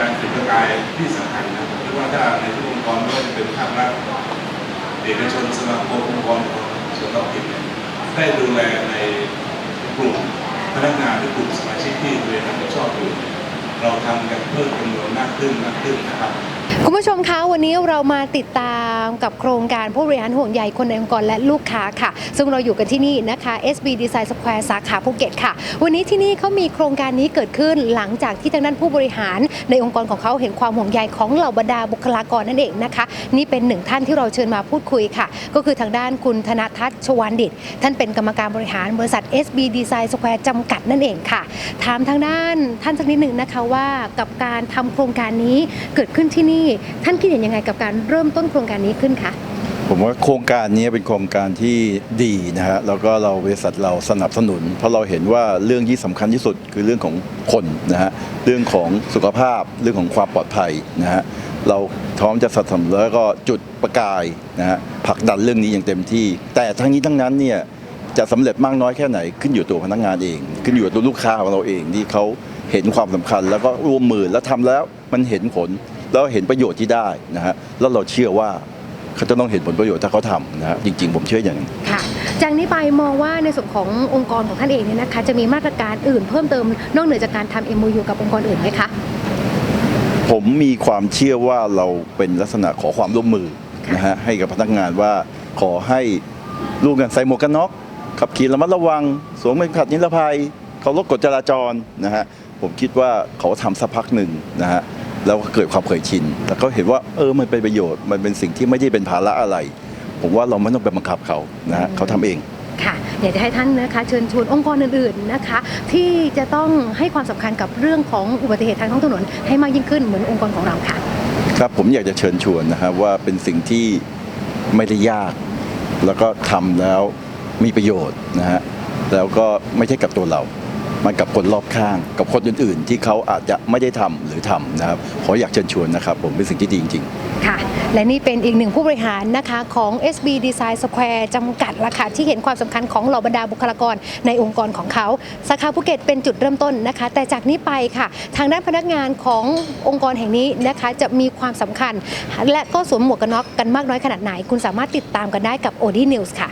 กายที่สำคัญนะผมคิดว่าถ้าในทุกองค์กรไม่ว่าจะเป็นภาครัฐเอกชนสมาคมองค์กรส่วนท้องถิ่นได้ดูแลในกลุ่มพนักงานหรือกลุ่มสมาชิกที่ตัวเองรับผิดชอบอยู่เนี่ยเราทำกันเพิ่มจำนวนมากขึ้นมากขึ้นนะครับ คุณผู้ชมคะวันนี้เรามาติดตามกับโครงการผู้บริหารห่วงใยคนในองค์กรและลูกค้าค่ะ ซึ่งเราอยู่กันที่นี่นะคะ SB Design Square สาขาภูเก็ตค่ะ วันนี้ที่นี่เขามีโครงการนี้เกิดขึ้นหลังจากที่ทางด้านผู้บริหารในองค์กรของเขาเห็นความห่วงใยของเหล่าบรรดาบุคลากรนั่นเองนะคะ นี่เป็นหนึ่งท่านที่เราเชิญมาพูดคุยค่ะ ก็คือทางด้านคุณธนทัศน์ชวานดิตท่านเป็นกรรมการบริหารบริษัท SB Design Square จำกัดนั่นเองค่ะ ถามทางด้านท่านสักนิดหนึ่งนะคะว่ากับการทำโครงการนี้เกิดขึ้นที่นี่ท่านคิดเห็นยังไงกับการเริ่มต้นโครงการนี้ขึ้นคะผมว่าโครงการนี้เป็นโครงการที่ดีนะฮะแล้วก็เราบริษัทเราสนับสนุน เพราะเราเห็นว่าเรื่องที่สำคัญที่สุดคือเรื่องของคนนะฮะเรื่องของสุขภาพเรื่องของความปลอดภัยนะฮะเราพร้อมจะสนับสนุนแล้วก็จุดประกายนะฮะผลักดันเรื่องนี้อย่างเต็มที่ แต่ทั้งนี้ทั้งนั้นเนี่ยจะสำเร็จมากน้อยแค่ไหนขึ้นอยู่ตัวพนักงานเอง ขึ้นอยู่กับตัวลูกค้าของเราเองที่เขาเห็นความสำคัญแล้วก็ร่วมมือแล้วทำแล้วมันเห็นผล แล้วเห็นประโยชน์ที่ได้นะฮะแล้วเราเชื่อว่าเขาจะต้องเห็นผลประโยชน์ถ้าเขาทำนะฮะจริง ๆ ผมเชื่ออย่างนั้น ค่ะ จากนี้ไปมองว่าในส่วนขององค์กรของท่านเองเนี่ยนะคะ จะมีมาตรการอื่นเพิ่มเติมนอกเหนือจากการทำ MOU กับองค์กรอื่นไหมคะ ผมมีความเชื่อว่าเราเป็นลักษณะขอความร่วมมือนะฮะให้กับพนักงานว่าขอให้ลูกกันใส่หมวกกันน็อกขับขี่ระมัดระวังสวมเข็มขัดนิรภัยเคารพกฎจราจรนะฮะผมคิดว่าเขาทำสักพักหนึ่งนะฮะ แล้วก็เกิดความเคยชินแล้วก็เห็นว่าเออมันเป็นประโยชน์มันเป็นสิ่งที่ไม่ได้เป็นภาระอะไร ผมว่าเราไม่ต้องไปบังคับเขานะฮะเขาทำเองค่ะอยากจะให้ท่านนะคะเชิญชวนองค์กรอื่นๆนะคะ ที่จะต้องให้ความสำคัญกับเรื่องของอุบัติเหตุทางท้องถนน ให้มากยิ่งขึ้นเหมือนองค์กรของเราค่ะ ครับผมอยากจะเชิญชวนนะครับว่าเป็นสิ่งที่ไม่ได้ยาก แล้วก็ทำแล้วมีประโยชน์นะฮะแล้วก็ไม่ใช่กับตัวเรา มันกับคนรอบข้าง กับคนอื่นๆ ที่เขาอาจจะไม่ได้ทำหรือทำนะครับขออยากเชิญชวนนะครับ ผมเป็นสิ่งที่ดีจริง ๆ ค่ะ และนี่เป็นอีกหนึ่งผู้บริหารนะคะของ SB Design Square จำกัดราคาที่เห็นความสำคัญของเหล่าบรรดาบุคลากรในองค์กรของเขาสาขาภูเก็ตเป็นจุดเริ่มต้นนะคะ แต่จากนี้ไปค่ะ ทางด้านพนักงานขององค์กรแห่งนี้นะคะจะมีความสำคัญ และก็สวมหมวกกันน็อกกันมากน้อยขนาดไหน คุณสามารถติดตามกันได้กับ OD News ค่ะ